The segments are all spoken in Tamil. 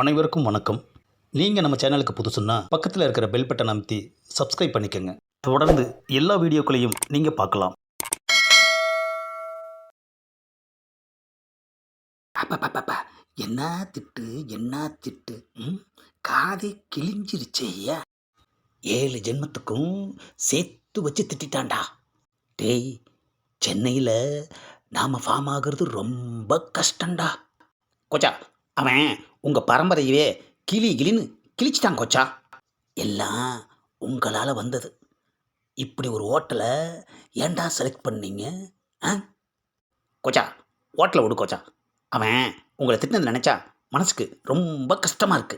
அனைவருக்கும் வணக்கம். நீங்கள் நம்ம சேனலுக்கு புதுசுன்னா பக்கத்தில் இருக்கிற பெல் பட்டன் அமைத்தி சப்ஸ்கிரைப் பண்ணிக்கோங்க. தொடர்ந்து எல்லா வீடியோக்களையும் நீங்கள் பார்க்கலாம். அப்பப்பப்பா என்ன திட்டு என்ன திட்டு? ம் காதே கிழிஞ்சிருச்சேயா ஏழு ஜென்மத்துக்கும் சேர்த்து வச்சு திட்டான்டா டேய் சென்னையில் நாம் ஃபார்ம் ஆகிறது ரொம்ப கஷ்டம்டா. கொச்சா அவன் உங்கள் பரம்பரையவே கிளி கிளின்னு கிழிச்சிட்டான் கொச்சா. எல்லாம் உங்களால் வந்தது. இப்படி ஒரு ஹோட்டலை ஏன்டா செலக்ட் பண்ணீங்க ஆ? கொச்சா ஹோட்டலை விடு கொச்சா. அவன் உங்களை திட்டினது நினச்சா மனசுக்கு ரொம்ப கஷ்டமாக இருக்கு.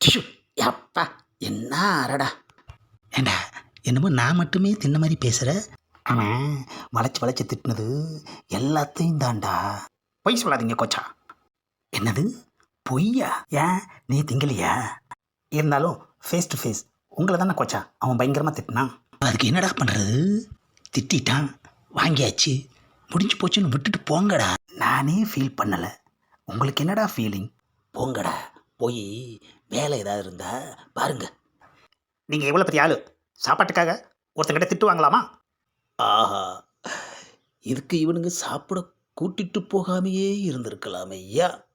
டிஷு அப்பா என்ன அரடா ஏண்டா என்னமோ நான் மட்டுமே தின்ன மாதிரி பேசுகிற அவன் வளைச்சு வளைச்சு திட்டினது எல்லாத்தையும் தான்டா. பொய் சொல்லாதீங்க கொச்சா. என்னது? பொய்யா? ஏன்? நீ திங்கலையா? இருந்தாலும் ஃபேஸ் டு ஃபேஸ் உங்களை தானே கொச்சா? அவன் பயங்கரமாக திட்டினான் அதுக்கு என்னடா பண்ணுறது திட்டான் வாங்கியாச்சு. முடிஞ்சு போச்சுன்னு விட்டுட்டு போங்கடா. நானே ஃபீல் பண்ணலை. உங்களுக்கு என்னடா ஃபீலிங் போங்கடா. போய் வேலை ஏதாவது இருந்தா பாருங்க. நீங்கள் எவ்வளோ பெரிய ஆளு. சாப்பாட்டுக்காக ஒருத்தங்கிட்ட திட்டு வாங்கலாமா? ஆஹா. இதுக்கு இவனுங்க சாப்பிட கூட்டிட்டு போகாமையே இருந்திருக்கலாமே ஐயா.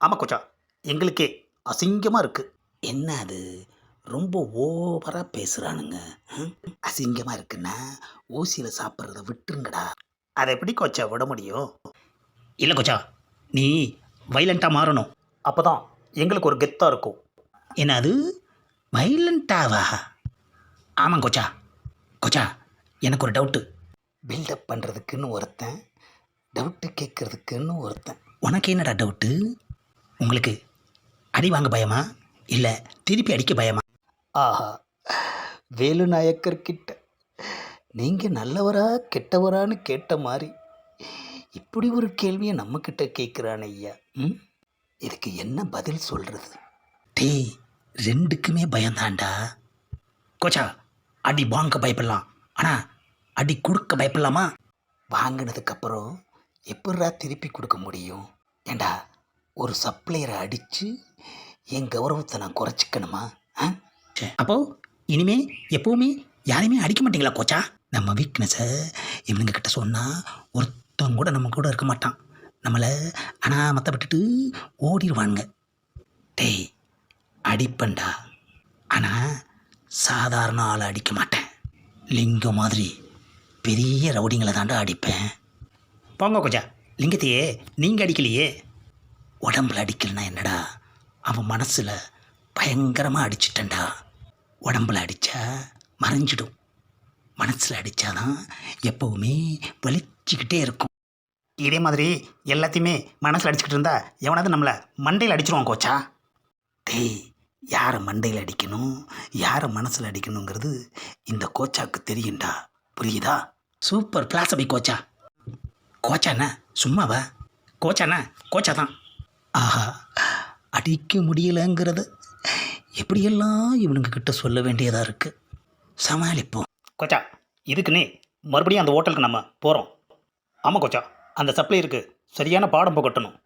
ஆமாம் கொச்சா எங்களுக்கே அசிங்கமாக இருக்குது என்ன அது? ரொம்ப ஓவராக பேசுகிறானுங்க அசிங்கமாக இருக்குன்னா ஊசியில் சாப்பிட்றத விட்டுருங்கடா. அதை எப்படி கொச்சா விட முடியும்? இல்லை கொச்சா நீ வைலண்ட்டாக மாறணும். அப்போ தான் எங்களுக்கு ஒரு கெத்தாக இருக்கும். என்ன அது? வைலண்ட்டாவா ஆமாம் கொச்சா. கொச்சா எனக்கு ஒரு டவுட்டு பில்டப் பண்ணுறதுக்குன்னு ஒருத்தன் டவுட்டு கேட்குறதுக்குன்னு ஒருத்தன். உனக்கு என்னடா டவுட்டு உங்களுக்கு அடி வாங்க பயமா? இல்லை திருப்பி அடிக்க பயமா? ஆஹா வேலு நாயக்கர் கிட்ட நீங்கள் நல்லவரா கெட்டவரான்னு கேட்ட மாதிரி இப்படி ஒரு கேள்வியை நம்மக்கிட்ட கேட்குறான் ஐயா. ம்? இதுக்கு என்ன பதில் சொல்கிறது டேய் ரெண்டுக்குமே பயந்தாண்டா கோச்சா அடி வாங்க பயப்படலாம். ஆனால் அடி கொடுக்க பயப்படலாமா? வாங்கினதுக்கப்புறம் எப்படிரா திருப்பி கொடுக்க முடியும்? ஏண்டா ஒரு சப்ளையரை அடித்து என் கௌரவத்தை நான் குறைச்சிக்கணுமா? ஆ? அப்போ இனிமே எப்பவுமே யாரையுமே அடிக்க மாட்டீங்களா கோச்சா? நம்ம வீக்னஸை இவனுங்க கிட்ட சொன்னால் ஒருத்தன் கூட நம்ம கூட இருக்க மாட்டான். நம்மளை அனாமத்தை விட்டுட்டு ஓடிடுவானுங்க டேய் அடிப்பேன்டா ஆனால் சாதாரண ஆளை அடிக்க மாட்டேன். லிங்கம் மாதிரி பெரிய ரவுடிங்களை தாண்டா அடிப்பேன். போங்க கொஞ்சா லிங்கத்தையே நீங்கள் அடிக்கலையே. உடம்புல அடிக்கலனா என்னடா? அவன் மனசில் பயங்கரமாக அடிச்சிட்டேன்டா. உடம்புல அடித்தா மறைஞ்சிடும். மனசில் அடித்தாதான் எப்போவுமே வலிச்சுக்கிட்டே இருக்கும். இதே மாதிரி எல்லாத்தையுமே மனசில் அடிச்சுக்கிட்டு இருந்தா எவனாவது நம்மளை மண்டையில் அடிச்சிருவான் கோச்சா? டேய் யாரை மண்டையில் அடிக்கணும் யாரை மனசில் அடிக்கணுங்கிறது இந்த கோச்சாக்கு தெரியும்டா. புரியுதா? சூப்பர் பிளாசபி கோச்சா. கோச்சாண்ணா சும்மாவா? கோச்சாண்ணா கோச்சா தான் ஆஹா அடிக்க முடியலைங்கிறத. எப்படியெல்லாம் இவனுங்க கிட்ட சொல்ல வேண்டியதாக இருக்குது சமாளிப்போம். கொச்சா இதுக்குன்னே மறுபடியும் அந்த ஹோட்டலுக்கு நம்ம போகிறோம் ஆமாம் கொச்சா அந்த சப்ளையருக்கு சரியான பாடம் புகட்டணும்.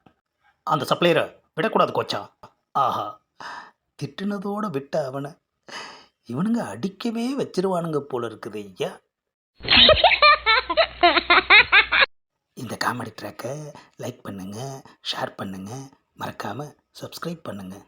அந்த சப்ளையரை விடக்கூடாது கொச்சா. ஆஹா திட்டினதோடு விட்ட அவனை இவனுங்க அடிக்கவே வச்சிருவானுங்க போல இருக்குது ஐயா. காமெடி ட்ராக்கை லைக் பண்ணுங்கள் ஷேர் பண்ணுங்கள் மறக்காமல் சப்ஸ்கிரைப் பண்ணுங்கள்